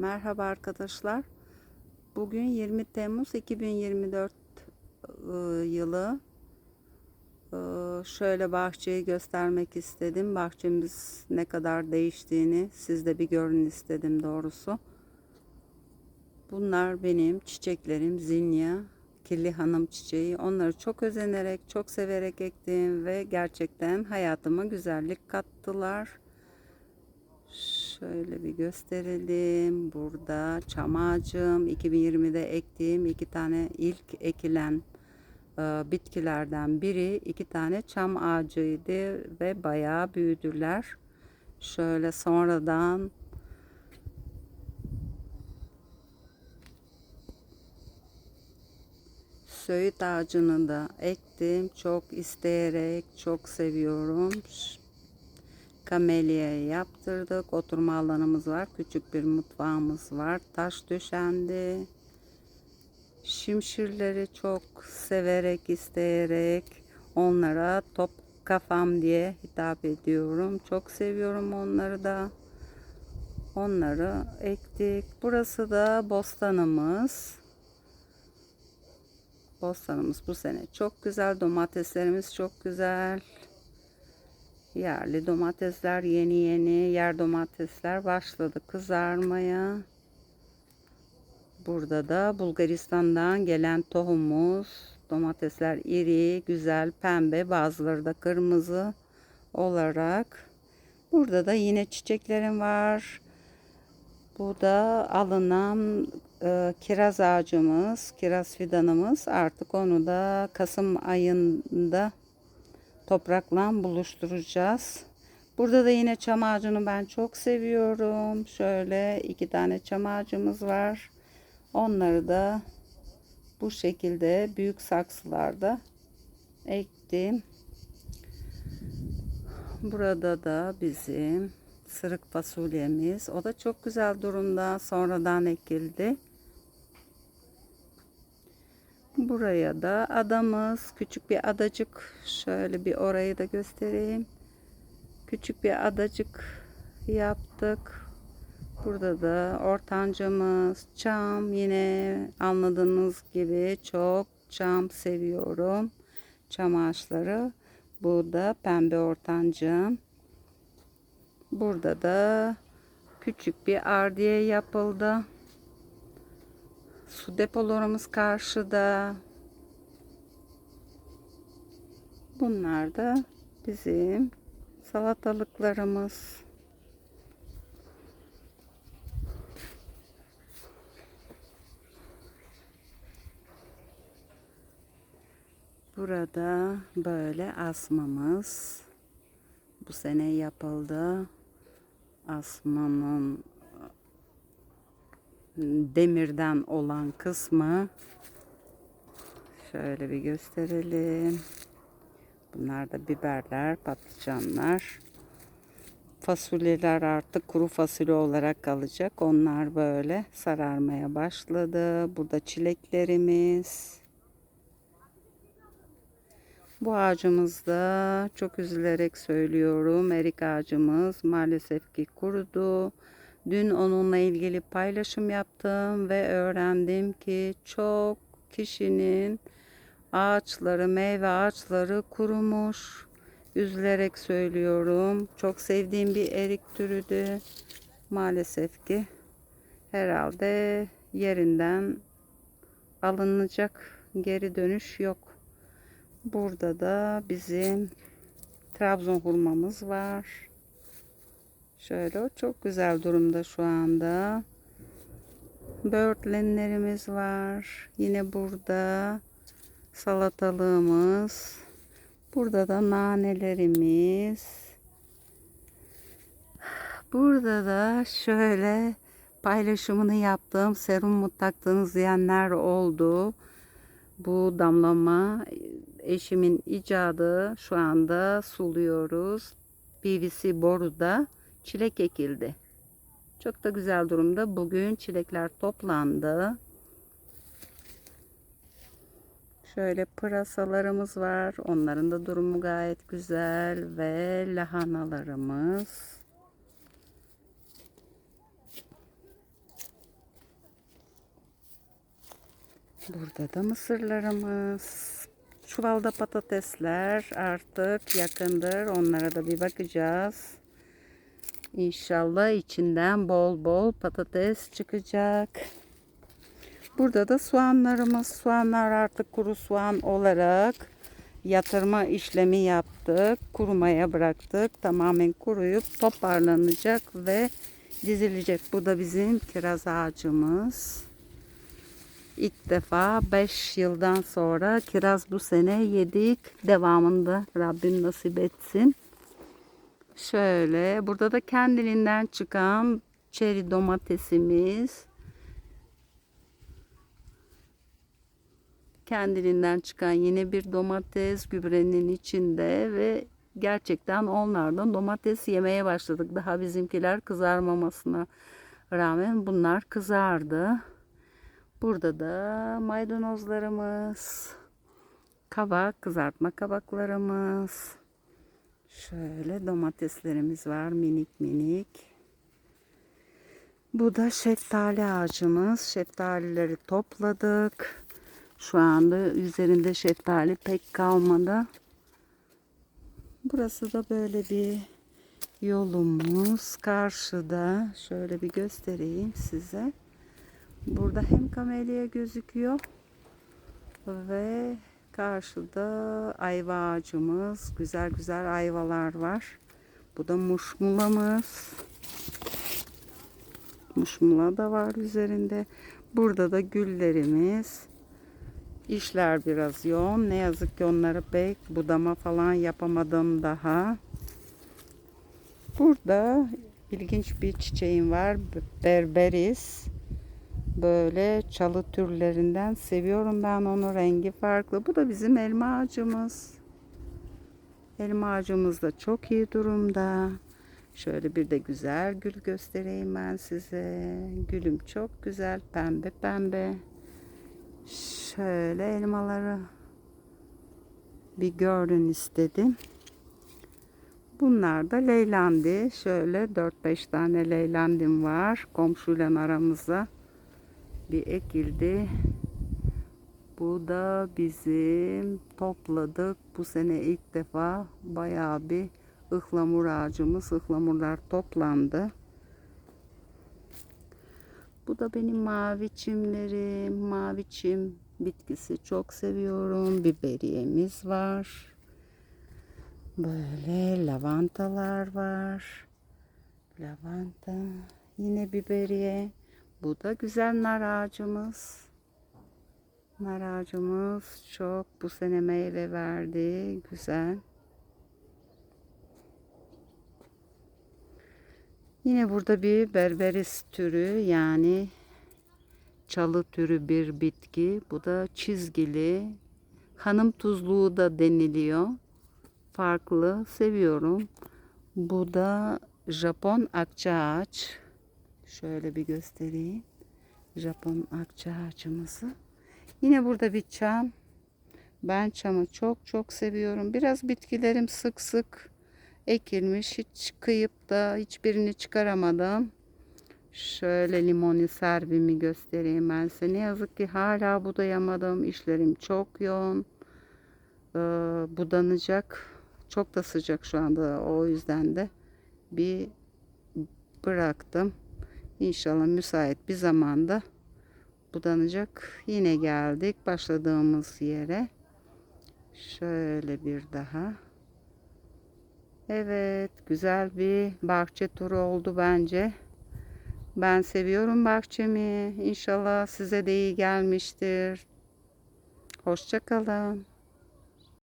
Merhaba arkadaşlar. Bugün 20 Temmuz 2024 ıı, yılı. Iı, Şöyle bahçeyi göstermek istedim. Bahçemiz ne kadar değiştiğini siz de bir görün istedim doğrusu. Bunlar benim çiçeklerim Zinya, Kirli Hanım çiçeği. Onları çok özenerek, çok severek ektim ve gerçekten hayatıma güzellik kattılar. Şöyle bir gösterelim. Burada çam ağacım 2020'de ektiğim iki tane ilk ekilen e, bitkilerden biri iki tane çam ağacıydı ve bayağı büyüdüler. Şöyle sonradan söğüt ağacını da ektim. Çok isteyerek, çok seviyorum. Kamelya yaptırdık. Oturma alanımız var. Küçük bir mutfağımız var. Taş döşendi. Şimşirleri çok severek, isteyerek onlara top kafam diye hitap ediyorum. Çok seviyorum onları da. Onları ektik. Burası da bostanımız. Bostanımız bu sene çok güzel. Domateslerimiz çok güzel. Yerli domatesler yeni yeni yer domatesler başladı kızarmaya. Burada da Bulgaristan'dan gelen tohumumuz. Domatesler iri, güzel, pembe, bazıları da kırmızı olarak. Burada da yine çiçeklerim var. Bu da alınan e, kiraz ağacımız, kiraz fidanımız. Artık onu da Kasım ayında toprakla buluşturacağız. Burada da yine çam ağacını ben çok seviyorum. Şöyle iki tane çam ağacımız var. Onları da bu şekilde büyük saksılarda ektim. Burada da bizim sırık fasulyemiz. O da çok güzel durumda. Sonradan ekildi. Buraya da adamız. Küçük bir adacık. Şöyle bir orayı da göstereyim. Küçük bir adacık yaptık. Burada da ortancamız çam. Yine anladığınız gibi çok çam seviyorum. Çam ağaçları. Bu da pembe ortancam. Burada da küçük bir ardiye yapıldı. Su depolarımız karşıda. Bunlar da bizim salatalıklarımız. Burada böyle asmamız bu sene yapıldı. Asmanın demirden olan kısmı şöyle bir gösterelim. Bunlar da biberler, patlıcanlar. Fasulyeler artık kuru fasulye olarak kalacak. Onlar böyle sararmaya başladı. Burada çileklerimiz. Bu ağacımızda çok üzülerek söylüyorum. Erik ağacımız maalesef ki kurudu. Dün onunla ilgili paylaşım yaptım ve öğrendim ki çok kişinin ağaçları, meyve ağaçları kurumuş. Üzülerek söylüyorum. Çok sevdiğim bir erik türüdü. Maalesef ki herhalde yerinden alınacak geri dönüş yok. Burada da bizim Trabzon hurmamız var. Şöyle o çok güzel durumda şu anda. Böğürtlenlerimiz var. Yine burada salatalığımız. Burada da nanelerimiz. Burada da şöyle paylaşımını yaptığım serum mu taktınız oldu. Bu damlama eşimin icadı şu anda suluyoruz. PVC boruda çilek ekildi. Çok da güzel durumda. Bugün çilekler toplandı. Şöyle pırasalarımız var. Onların da durumu gayet güzel ve lahanalarımız. Burada da mısırlarımız. Çuvalda patatesler artık yakındır. Onlara da bir bakacağız. İnşallah içinden bol bol patates çıkacak. Burada da soğanlarımız. Soğanlar artık kuru soğan olarak yatırma işlemi yaptık. Kurumaya bıraktık. Tamamen kuruyup toparlanacak ve dizilecek. Bu da bizim kiraz ağacımız. İlk defa 5 yıldan sonra kiraz bu sene yedik. Devamında Rabbim nasip etsin. Şöyle burada da kendiliğinden çıkan çeri domatesimiz. Kendiliğinden çıkan yine bir domates gübrenin içinde ve gerçekten onlardan domates yemeye başladık. Daha bizimkiler kızarmamasına rağmen bunlar kızardı. Burada da maydanozlarımız, kabak, kızartma kabaklarımız. Şöyle domateslerimiz var minik minik. Bu da şeftali ağacımız. Şeftalileri topladık. Şu anda üzerinde şeftali pek kalmadı. Burası da böyle bir yolumuz. Karşıda şöyle bir göstereyim size. Burada hem kamelya gözüküyor ve karşıda ayva ağacımız. Güzel güzel ayvalar var. Bu da muşmulamız. Muşmula da var üzerinde. Burada da güllerimiz. İşler biraz yoğun. Ne yazık ki onları pek budama falan yapamadım daha. Burada ilginç bir çiçeğim var. Berberis. Böyle çalı türlerinden seviyorum ben onu. Rengi farklı. Bu da bizim elma ağacımız. Elma ağacımız da çok iyi durumda. Şöyle bir de güzel gül göstereyim ben size. Gülüm çok güzel. Pembe pembe. Şöyle elmaları bir görün istedim. Bunlar da leylandi. Şöyle 4-5 tane leylandim var. Komşuyla aramızda bir ekildi. Bu da bizim topladık. Bu sene ilk defa bayağı bir ıhlamur ağacımız. Ihlamurlar toplandı. Bu da benim mavi çimlerim. Mavi çim bitkisi çok seviyorum. Biberiyemiz var. Böyle lavantalar var. Lavanta. Yine biberiye. Bu da güzel nar ağacımız. Nar ağacımız çok bu sene meyve verdi. Güzel. Yine burada bir berberis türü yani çalı türü bir bitki. Bu da çizgili. Hanım tuzluğu da deniliyor. Farklı. Seviyorum. Bu da Japon akça ağaç. Şöyle bir göstereyim. Japon akça ağacımızı. Yine burada bir çam. Ben çamı çok çok seviyorum. Biraz bitkilerim sık sık ekilmiş. Hiç kıyıp da hiçbirini çıkaramadım. Şöyle limoni servimi göstereyim ben size. Ne yazık ki hala budayamadım. İşlerim çok yoğun. Ee, budanacak. Çok da sıcak şu anda. O yüzden de bir bıraktım. İnşallah müsait bir zamanda budanacak. Yine geldik başladığımız yere. Şöyle bir daha. Evet, güzel bir bahçe turu oldu bence. Ben seviyorum bahçemi. İnşallah size de iyi gelmiştir. Hoşçakalın.